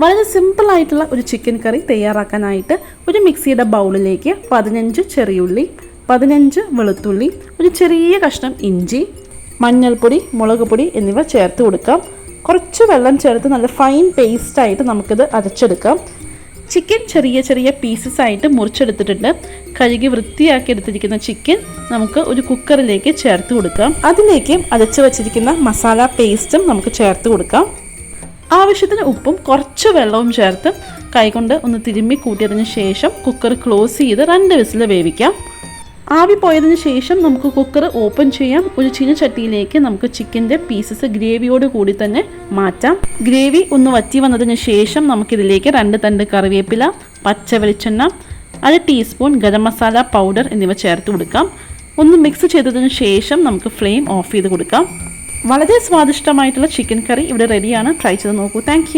വളരെ സിമ്പിളായിട്ടുള്ള ഒരു ചിക്കൻ കറി തയ്യാറാക്കാനായിട്ട് ഒരു മിക്സിയുടെ ബൗളിലേക്ക് പതിനഞ്ച് ചെറിയുള്ളി പതിനഞ്ച് വെളുത്തുള്ളി ഒരു ചെറിയ കഷ്ണം ഇഞ്ചി മഞ്ഞൾപ്പൊടി മുളക് പൊടി എന്നിവ ചേർത്ത് കൊടുക്കാം. കുറച്ച് വെള്ളം ചേർത്ത് നല്ല ഫൈൻ പേസ്റ്റായിട്ട് നമുക്കിത് അരച്ചെടുക്കാം. ചിക്കൻ ചെറിയ ചെറിയ പീസസ് ആയിട്ട് മുറിച്ചെടുത്തിട്ടുണ്ട്. കഴുകി വൃത്തിയാക്കി എടുത്തിരിക്കുന്ന ചിക്കൻ നമുക്ക് ഒരു കുക്കറിലേക്ക് ചേർത്ത് കൊടുക്കാം. അതിലേക്ക് അരച്ച് വച്ചിരിക്കുന്ന മസാല പേസ്റ്റും നമുക്ക് ചേർത്ത് കൊടുക്കാം. ആവശ്യത്തിന് ഉപ്പും കുറച്ച് വെള്ളവും ചേർത്ത് കൈകൊണ്ട് ഒന്ന് തിരുമ്മി കൂട്ടിയതിന് ശേഷം കുക്കർ ക്ലോസ് ചെയ്ത് രണ്ട് വിസിൽ വേവിക്കാം. ആവി പോയതിന് ശേഷം നമുക്ക് കുക്കർ ഓപ്പൺ ചെയ്യാം. ഒരു ചീനച്ചട്ടിയിലേക്ക് നമുക്ക് ചിക്കന്റെ പീസസ് ഗ്രേവിയോട് കൂടി തന്നെ മാറ്റാം. ഗ്രേവി ഒന്ന് വറ്റി വന്നതിന് ശേഷം നമുക്കിതിലേക്ക് രണ്ട് തണ്ട് കറിവേപ്പില പച്ച വെളിച്ചെണ്ണ അര ടീസ്പൂൺ ഗരം മസാല പൗഡർ എന്നിവ ചേർത്ത് കൊടുക്കാം. ഒന്ന് മിക്സ് ചെയ്തതിന് ശേഷം നമുക്ക് ഫ്ലെയിം ഓഫ് ചെയ്ത് കൊടുക്കാം. വളരെ സ്വാദിഷ്ടമായിട്ടുള്ള ചിക്കൻ കറി ഇവിടെ റെഡിയാണ് ട്രൈ ചെയ്ത് നോക്കൂ. താങ്ക്